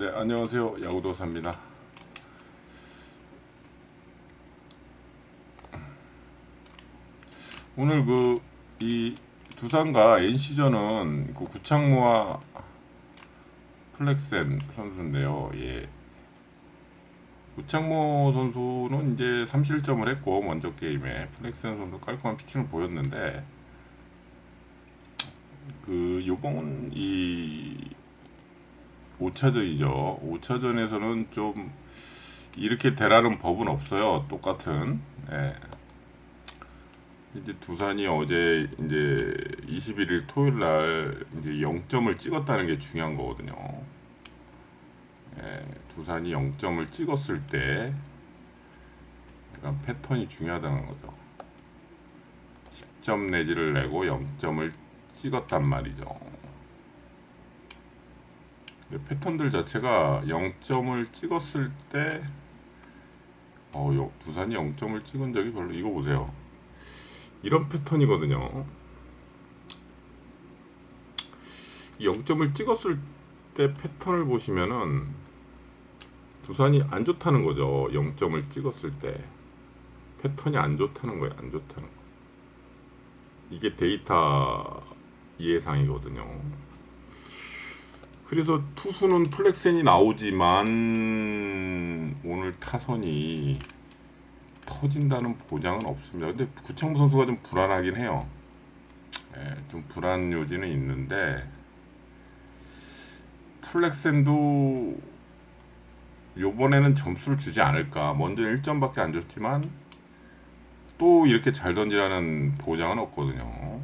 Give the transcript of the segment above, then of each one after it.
네, 안녕하세요. 야구도사입니다. 오늘 그 이 두산과 NC전은 그 구창모와 플렉센 선수인데요. 예. 구창모 선수는 이제 3실점을 했고 먼저 게임에 플렉센 선수 깔끔한 피칭을 보였는데 그 요번 이 5차전이죠. 5차전에서는 좀 이렇게 대라는 법은 없어요. 똑같은. 예. 이제 두산이 어제 이제 21일 토요일 날 이제 0점을 찍었다는 게 중요한 거거든요. 예, 두산이 0점을 찍었을 때 약간 패턴이 중요하다는 거죠. 10점 내지를 내고 0점을 찍었단 말이죠. 근데 패턴들 자체가 0점을 찍었을 때 어, 요- 두산이 0점을 찍은 적이 별로 이거 보세요. 이런 패턴이거든요. 이 0점을 찍었을 때 패턴을 보시면은 두산이 안 좋다는 거죠. 0점을 찍었을 때 패턴이 안 좋다는 거예요. 안 좋다는 거. 이게 데이터 예상이거든요. 그래서 투수는 플렉센이 나오지만 오늘 타선이 터진다는 보장은 없습니다. 근데 구창모 선수가 좀 불안하긴 해요. 예, 좀 불안 요지는 있는데 플렉센도 요번에는 점수를 주지 않을까. 먼저 1점밖에 안 줬지만 또 이렇게 잘 던지라는 보장은 없거든요.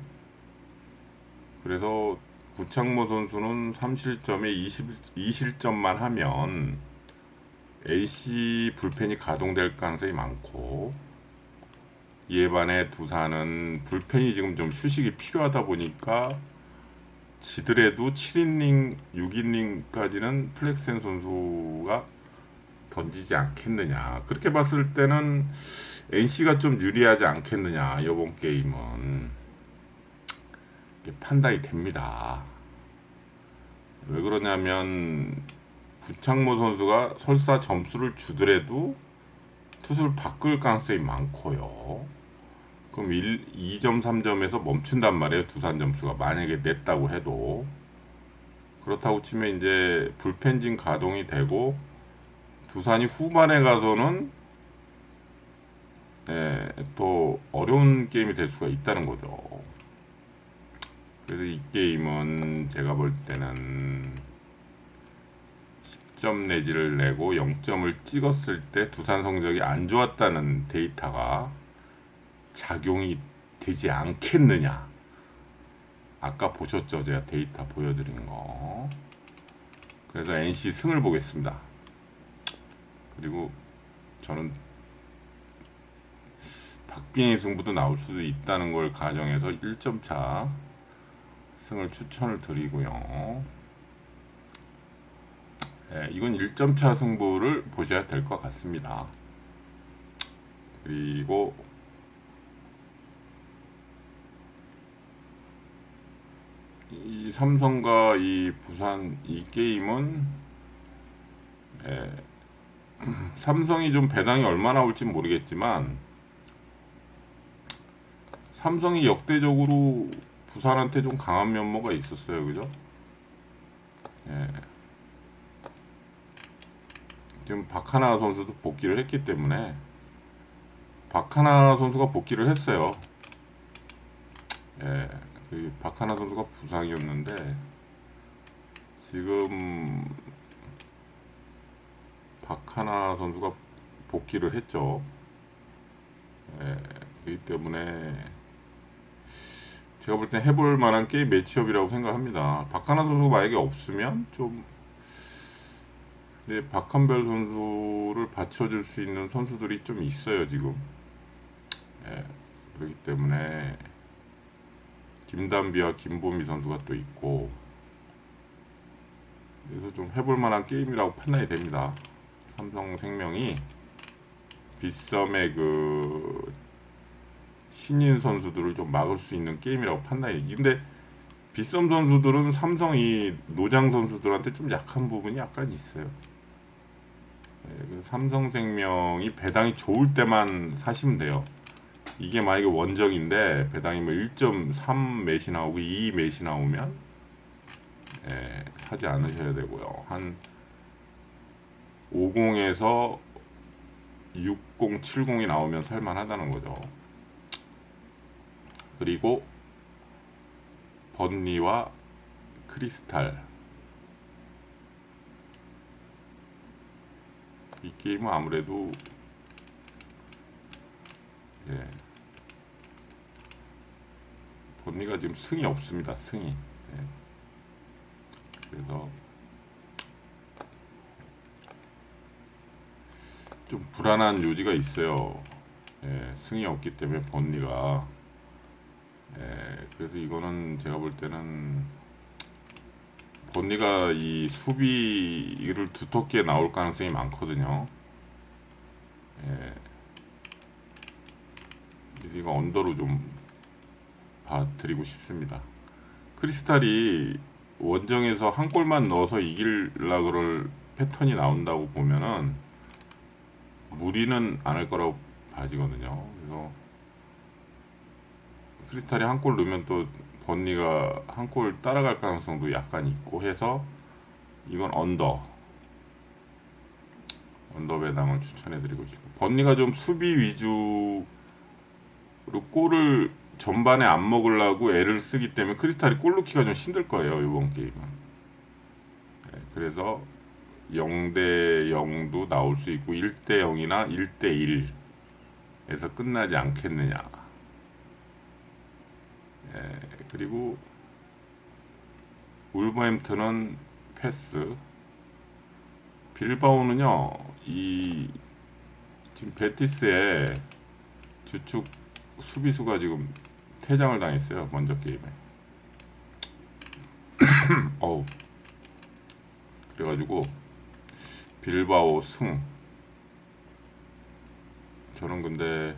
그래서 구창모 선수는 3실점에 20, 2실점만 하면 AC 불펜이 가동될 가능성이 많고 이에 반해 두산은 불펜이 지금 좀 휴식이 필요하다 보니까 지더라도 7이닝, 6이닝까지는 플렉센 선수가 던지지 않겠느냐. 그렇게 봤을 때는 NC가 좀 유리하지 않겠느냐. 이번 게임은 판단이 됩니다. 왜 그러냐면 구창모 선수가 설사 점수를 주더라도 투수를 바꿀 가능성이 많고요. 그럼 1, 2점, 3점에서 멈춘단 말이에요. 두산 점수가 만약에 냈다고 해도 그렇다고 치면 이제 불펜진 가동이 되고 두산이 후반에 가서는 예, 또 어려운 게임이 될 수가 있다는 거죠. 게임은 제가 볼 때는 10점 내지를 내고 0점을 찍었을 때 두산 성적이 안 좋았다는 데이터가 작용이 되지 않겠느냐. 아까 보셨죠? 제가 데이터 보여드린 거. 그래서 NC 승을 보겠습니다. 그리고 저는 박빙의 승부도 나올 수도 있다는 걸 가정해서 1점 차 승을 추천을 드리고요. 예, 이건 1점 차 승부를 보셔야 될 것 같습니다. 그리고 이 삼성과 이 부산 이 게임은 예, 삼성이 좀 배당이 얼마나 올지 모르겠지만 삼성이 역대적으로 부산한테 좀 강한 면모가 있었어요, 그죠? 예. 지금 박하나 선수도 복귀를 했기 때문에 박하나 선수가 복귀를 했어요. 예, 그 박하나 선수가 부상이었는데 지금 박하나 선수가 복귀를 했죠. 예, 그렇기 때문에 제가 볼 땐 해볼 만한 게임 매치업이라고 생각합니다. 박하나 선수가 만약에 없으면 좀 근데 박한별 선수를 받쳐줄 수 있는 선수들이 좀 있어요 지금. 예, 그렇기 때문에 김단비와 김보미 선수가 또 있고 그래서 좀 해볼 만한 게임이라고 판단이 됩니다. 삼성생명이 빗썸의 그 신인 선수들을 좀 막을 수 있는 게임이라고 판단이. 근데 빗썸 선수들은 삼성이 노장 선수들한테 좀 약한 부분이 약간 있어요. 예, 그 삼성생명이 배당이 좋을 때만 사시면 돼요. 이게 만약에 원정인데 배당이 뭐 1.3 매시 나오고 2 매시 나오면 예, 사지 않으셔야 되고요. 한 50에서 60, 70이 나오면 살만하다는 거죠. 그리고 번니와 크리스탈. 이 게임은 아무래도 예. 번니가 지금 승이 없습니다 승이. 예. 그래서 좀 불안한 요지가 있어요. 예, 승이 없기 때문에 번니가 예, 그래서 이거는 제가 볼 때는 본니가 이 수비를 두텁게 나올 가능성이 많거든요. 예. 그래서 이거 언더로 좀 봐드리고 싶습니다. 크리스탈이 원정에서 한 골만 넣어서 이길라 그럴 패턴이 나온다고 보면은 무리는 않을 거라고 봐지거든요. 그래서 크리스탈이 한 골 넣으면 또 번니가 한 골 따라갈 가능성도 약간 있고 해서 이건 언더. 언더 배당을 추천해드리고 싶고. 번니가 좀 수비 위주로 골을 전반에 안 먹으려고 애를 쓰기 때문에 크리스탈이 골 넣기가 좀 힘들 거예요 이번 게임은. 네, 그래서 0대 0도 나올 수 있고 1대 0이나 1대 1에서 끝나지 않겠느냐. 예, 그리고 울버햄튼은 패스. 빌바오는요, 이 지금 베티스의 주축 수비수가 지금 퇴장을 당했어요. 먼저 게임에. 어우. 그래가지고 빌바오 승. 저는 근데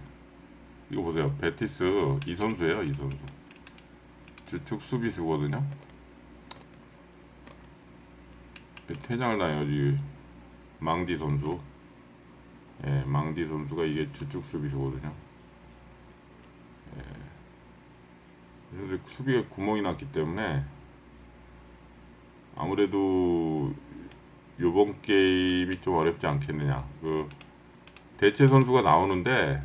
이거 보세요. 베티스 이 선수예요, 이 선수. 주축 수비수거든요. 퇴장을 당해야지 망디 선수. 예, 망디 선수가 이게 주축 수비수거든요. 예. 그래서 수비에 구멍이 났기 때문에 아무래도 요번 게임이 좀 어렵지 않겠느냐. 그 대체 선수가 나오는데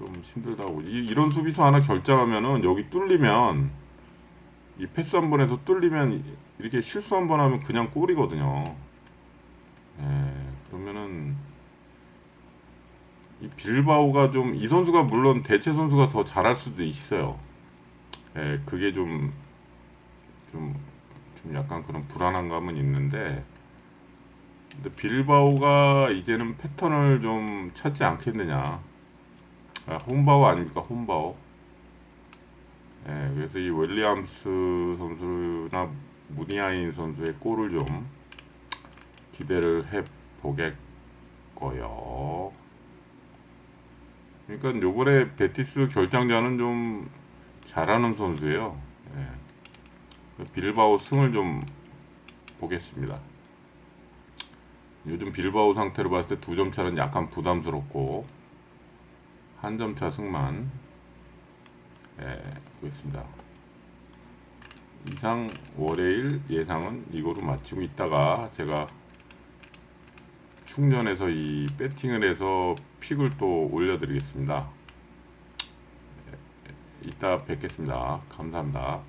좀 힘들다고. 이, 이런 수비수 하나 결정하면은 여기 뚫리면 이 패스 한 번에서 뚫리면 이렇게 실수 한 번 하면 그냥 골이거든요. 예, 그러면은 이 빌바오가 좀 이 선수가 물론 대체 선수가 더 잘할 수도 있어요. 예, 그게 좀 좀, 좀 약간 그런 불안한 감은 있는데 근데 빌바오가 이제는 패턴을 좀 찾지 않겠느냐. 아, 홈바오 아닙니까? 홈바오. 예, 그래서 이 윌리엄스 선수나 무니아인 선수의 골을 좀 기대를 해 보겠고요. 그러니까 요번에 베티스 결장자는 좀 잘하는 선수예요. 예. 빌바오 승을 좀 보겠습니다. 요즘 빌바오 상태로 봤을 때 두 점 차는 약간 부담스럽고 한 점차 승만 예, 보겠습니다. 이상 월요일 예상은 이거로 마치고 있다가 제가 충전해서 이 배팅을 해서 픽을 또 올려드리겠습니다. 예, 이따 뵙겠습니다. 감사합니다.